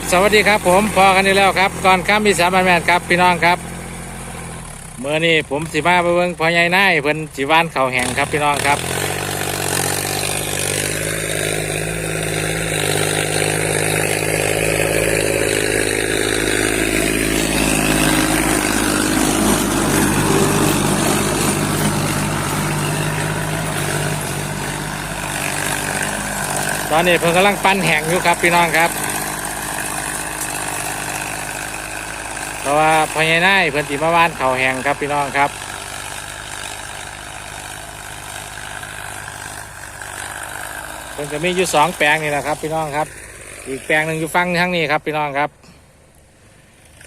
ับสวัสดีครับผมพอกันอีกแล้วครับก่อนข้ามมีสามแมนครับพี่น้องครับเมื่อนี้ผมสิมาไปเบิ่งพอใหญ่นายเพิ่นสิว่านเขาแห่งครับพี่น้องครับตอนนี้เพิ่นกำลังปั้นแห่งอยู่ครับพี่น้องครับ เพ ราะว่าพญานายเพิ่อนสิมาว่านเขาแหงครับพี่น้องครับเพิ่นจะมีอยู่สองแปลงนี่แหละครับ พี่น้องครับ อีกแปลงหนึ่งอยู่ฝั่งทางนี้ครับพี่น้องครับ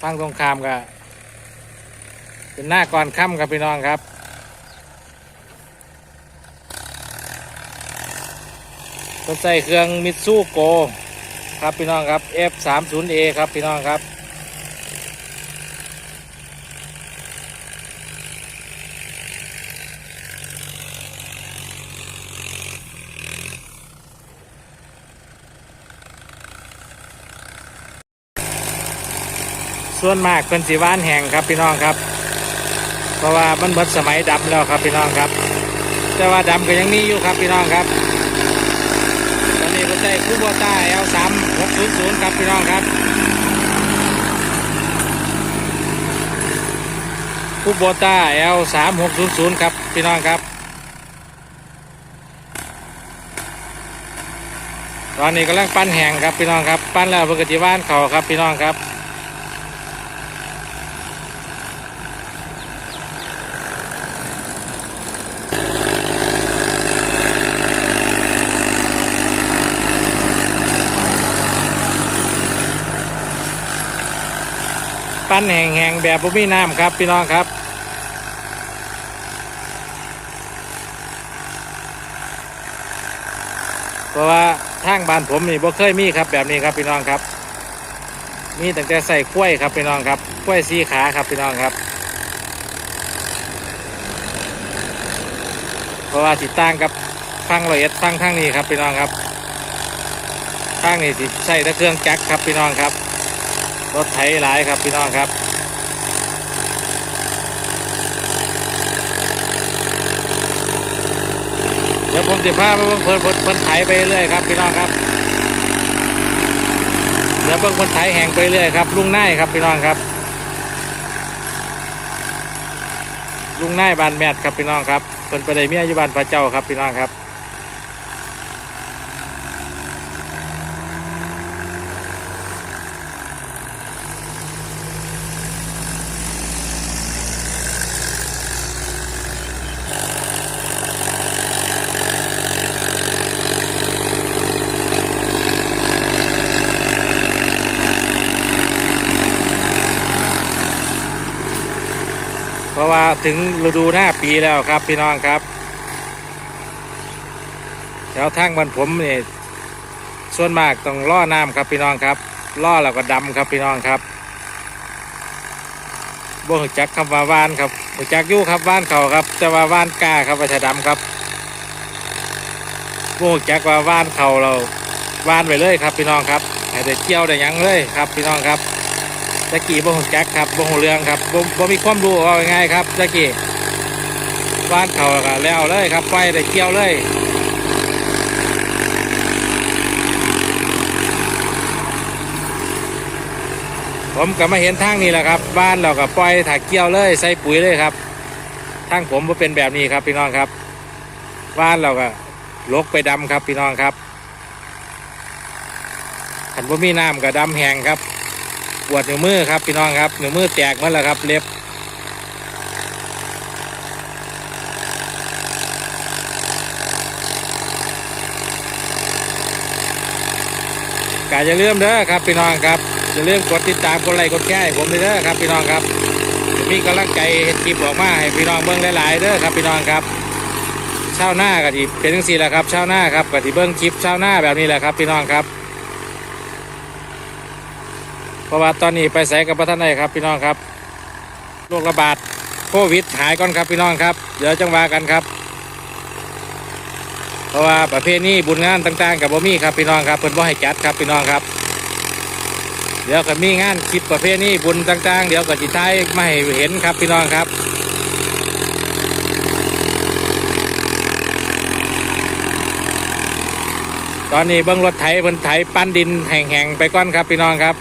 ฝั่งตรงข้ามก็เป็นหน้าก่อนค่ำครับพี่น้องครับก็ใส่เครื่องมิตซูโก ครับพี่น้องครับ F30A ครับพี่น้องครับ ส่วนมากเป็นสีว่านแห่งครับพี่น้องครับ เพราะว่ามันเบิดสมัยดำแล้วครับพี่น้องครับ แต่ว่าดำก็ยังมีอยู่ครับพี่น้องครับ ตอนนี้ก็ใช้คูโบต้า L3 600ครับพี่น้องครับคูโบต้า L3 600ครับพี่น้องครับตอนนี้กำลังปั้นแห้งครับพี่น้องครับ ปั้นแล้วเพื่อกติว่านเขาครับพี่น้องครับ ปั้นแห้งๆแบบบ่มีน้ำครับพี่น้องครับเพราะว่าทางบ้านผมนี่บ่เคยมีครับแบบนี้ครับพี่น้องครับ มีตั้งแต่ใส่กล้วยครับพี่น้องครับกล้วยสีขาครับพี่น้องครับ เพราะว่าติดตั้งกับฟังละเอียดฟังทางนี้ครับพี่น้องครับทางนี้ติใส่ต่เครื่องจักรครับพี่น้องครับ รถไถหลายครับพี่น้องครับเดี๋ยวผมจะพาไปเบิ่งเพิ่นเพิ่นเพิ่นไถไปเรื่อยครับพี่น้องครับเดี๋ยวเบิ่งเพิ่นไถแห่งไปเรื่อยครับ ลุงนายครับพี่น้องครับ ลุงนายบานแมดครับพี่น้องครับเพิ่นไปได้เมียอยู่บ้านพระเจ้าครับพี่น้องครับ ราะว่าถึงฤดูหน้าปีแล้วครับพี่น้องครับแถวทางบ้านผมนี่ส่วนมากต้องล่อน้ำครับพี่น้องครับล่อแล้วก็ดำครับพี่น้องครับบ่หูจักคำว่าว่านครับหูจักยู่ครับว่านเขาครับ แต่ว่าว่านกล้าครับว่าจะดำครับบ่หูจักว่าว่านเขาเราว่านไปเลยครับพี่น้องครับให้ได้เกี่ยวได้ยังเลยครับพี่น้องครับ ตะกี้บ่หูจักครับบ่หูเรื่องครับบ่บ่มีความรู้ว่าง่ายครับตะกี้ว่านเขาแล้วก็แล้วเลยครับไฟได้เกี่ยวเลยผมก็มาเห็นทางนี้แหละครับ บ้านเราก็ปล่อยถักเกี่ยวเลย ใส่ปุ๋ยเลยครับทางผมบ่เป็นแบบนี้ครับพี่น้องครับ บ้านเราก็ลกไปดำครับพี่น้องครับขันบ่มีน้ำก็ดำแหงครับ ปวดนิ้วมือครับพี่น้องครับนิ้วมือแตกหมดแล้วครับเล็บกาจะเลื่อมเด้อครับพี่น้องครับจะเลื่อมกดติดตามกดไลค์กดแชร์ผมเลยเด้อครับพี่น้องครับมีกำลังใจเห็นคลิปออกมาให้พี่น้องเบิ้งหลายๆเด้อครับพี่น้องครับเช้าหน้าก็ที่เป็นจังสี่แหละครับเช้าหน้าครับก็ที่เบิ้งคลิปเช้าหน้าแบบนี้แหละครับพี่น้องครับ ราะว่าตอนนี้ไปใส่กับพระท่านใดครับพี่น้องครับโรคระบาดโควิดหายก่อนครับพี่น้องครับ เดี๋ยวจังหว่ากันครับ เพราะว่าประเภทนี้บุญงานต่างๆ กับบ่มีครับพี่น้องครับเพิ่นบ่ให้จัดครับพี่น้องครับ เดี๋ยวก็มีงานคลิปประเภทนี้บุญต่างๆ เดี๋ยวก็จิท้ายมาให้เห็นครับพี่น้องครับตอนนี้เบิ้งรถไถเพิ่นไถปั้นดินแห่งๆไปก่อนครับพี่น้องครับ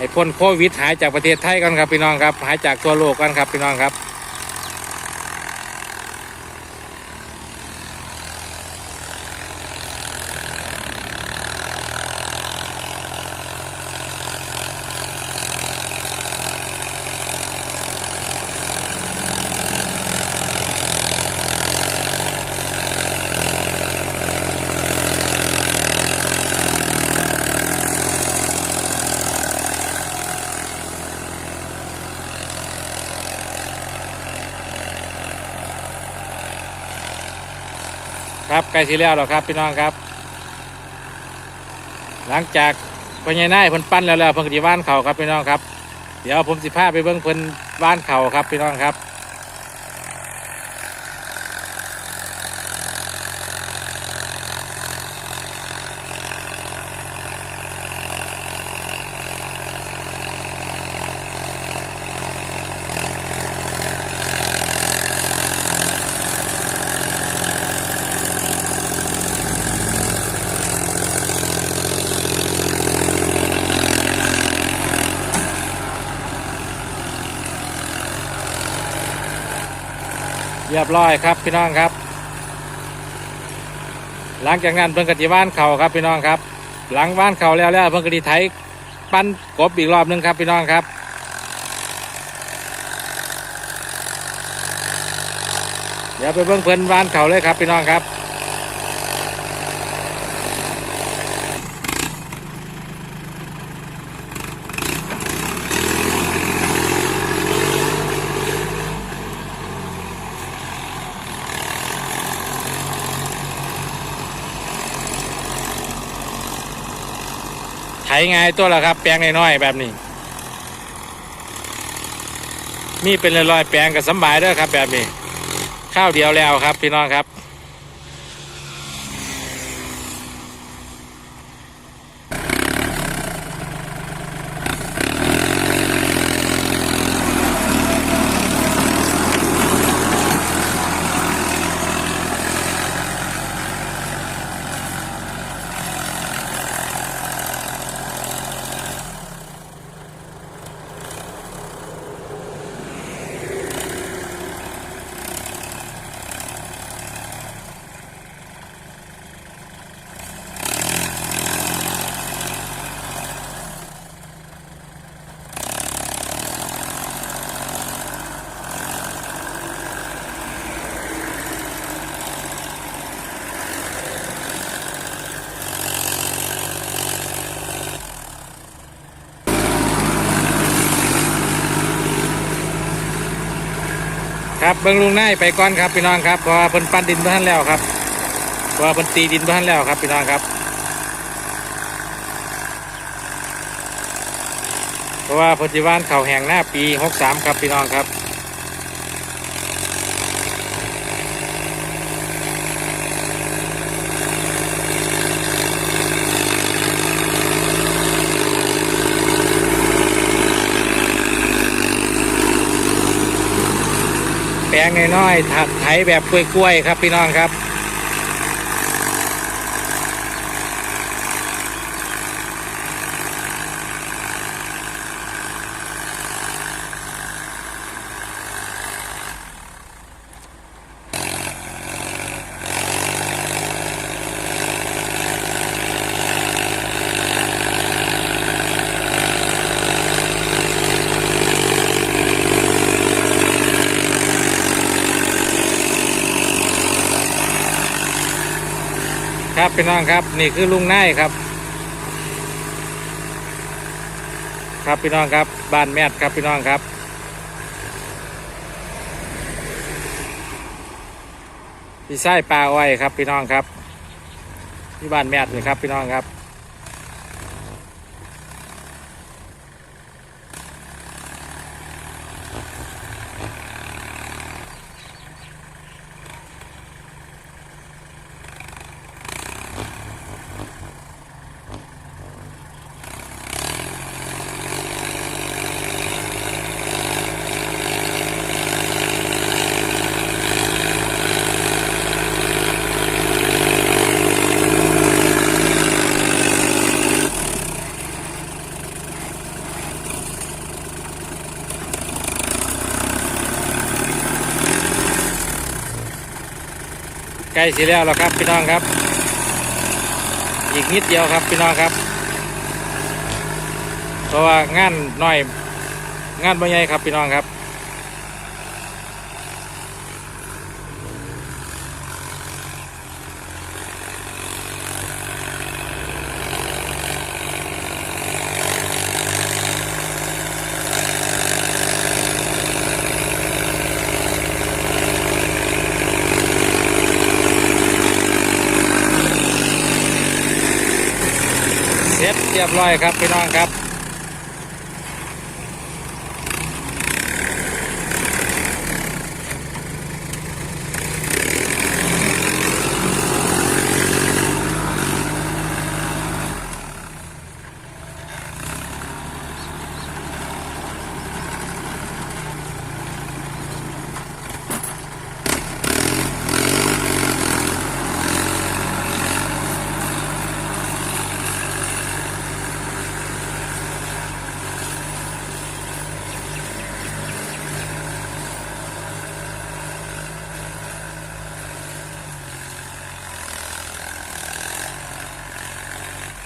ให้ พ้นโควิดหายจากประเทศไทยกันครับพี่น้องครับ หายจากทั่วโลกกันครับพี่น้องครับ ครับใกล้สิแล้วหรอครับพี่น้องครับ หลังจากพญานาคเพิ่นปั้นแล้วแล้วเพิ่นก็สิว่านเขาครับพี่น้องครับ เดี๋ยวผมสิพาไปเบิ้งเพิ่นว่านเขาครับพี่น้องครับ เรียบร้อยครับพี่น้องครับ หลังจากนั้นเพิ่งกติว่านเขาครับพี่น้องครับ หลังว่านเขาแล้วแล้วเพิ่งกติไถปั้นกบอีกรอบหนึงครับพี่น้องครับเดี๋ยวไปเบิ่งเพิ่นว่านเขาเลยครับพี่น้องครับ งายตัวละครับ แปลงน้อยๆแบบนี้ มีเป็นลอยๆแปลงกับสมบายด้วยครับ แบบนี้ ข้าวเดียวแล้วครับ พี่น้องครับ ครับเบิ้งลุงนายไปก่อนครับพี่น้องครับเพราะว่าเพิ่นปั้นดินบ้านแล้วครับเพราะว่าเพิ่นตีดินบ้านแล้วครับพี่น้องครับเพราะว่าพจิวานเข่าแห่งหน้าปีหกสามครับพี่น้องครับ งน้อยๆถักไถแบบกล้วยๆครับพี่น้องครับ ครับพี่น้องครับนี่คือลุงนายครับ ครับพี่น้องครับบ้านแมทครับพี่น้องครับ พี่ไส้ปลาอ้อยครับพี่น้องครับที่บ้านแมทเลยครับพี่น้องครับ ใกล้สีแล้วแล้วครับพี่น้องครับ อีกนิดเดียวครับพี่น้องครับ เพราะว่างานน้อย งานบ่ใหญ่ครับพี่น้องครับ เรียบร้อยครับพี่น้องครับ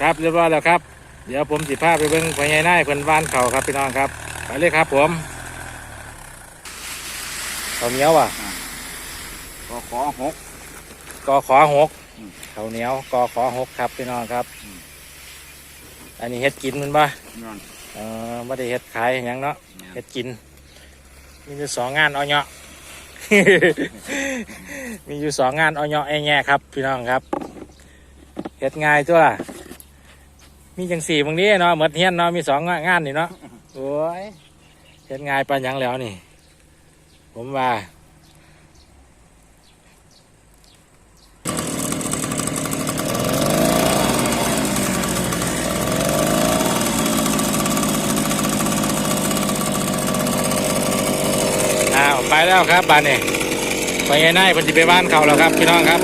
ครับเรียบร้อยแล้วครับ เดี๋ยวผมสิพาไปเบิ่งพญายนายเพิ่นบ้านเขาครับพี่น้องครับ ไปเลยครับ ผมข้าวเหนียวอะก็ขอหกกอขอหกอืมข้าวเหนียวกอขอหกครับพี่น้องครับอืมอันนี้เฮ็ดกินมันปะนั่นเออไม่ได้เฮ็ดขายอหย่างเนาะเฮ็ดกิน มีอยู่สองงานเอาเนาะมีอยู่สองงานเอาเนาะไอ้แง่ครับ พี่น้องครับเฮ็ดง่ายตัวล่ะ มีจังสี่บางนี้เนาะเหมือนเฮียนเนาะมีสองงานนี่เนาะโอ้ยเฮ็ดง่ายปานหยังแล้วนี่ ผมว่าอ้าวไปแล้วครับบ้านนี่ไปยังไงเพันธิไปบ้านเขาแล้วครับพี่น้องครับ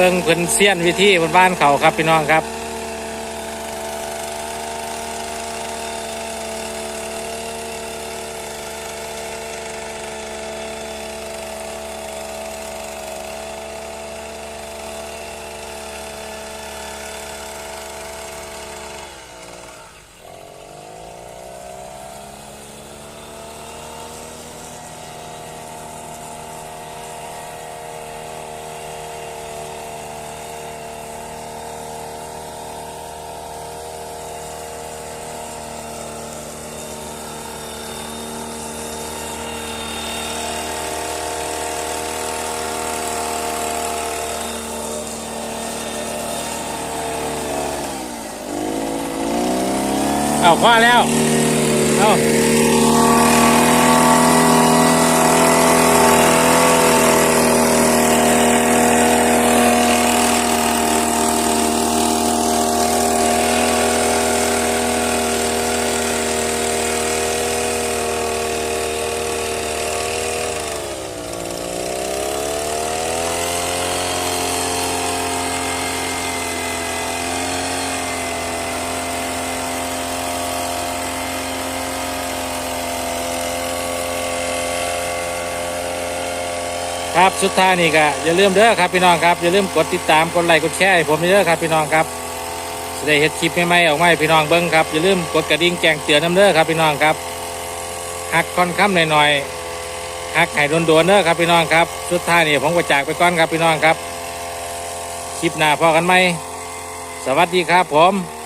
เบิ่งเพิ่นเซียนวิธีบนบ้านเขาครับพี่น้องครับ เอาคว้าแล้ว เอา ครับสุดท้ายนี่ก็อย่าลืมเด้อครับพี่น้องครับอย่าลืมกดติดตามกดไลค์กดแชร์ให้ผมเด้อครับพี่น้องครับจะได้เห็ดคลิปใหม่ๆออกมาให้พี่น้องเบิ้งครับอย่าลืมกดกระดิ่งแจ้งเตือนน้ำเด้อครับพี่น้องครับหักค่อนค่ำหน่อยๆหักไข่โดนๆเด้อครับพี่น้องครับสุดท้ายนี่ผมก็จากไปก่อนครับพี่น้องครับ คลิปหน้าพอกันไหมสวัสดีครับผม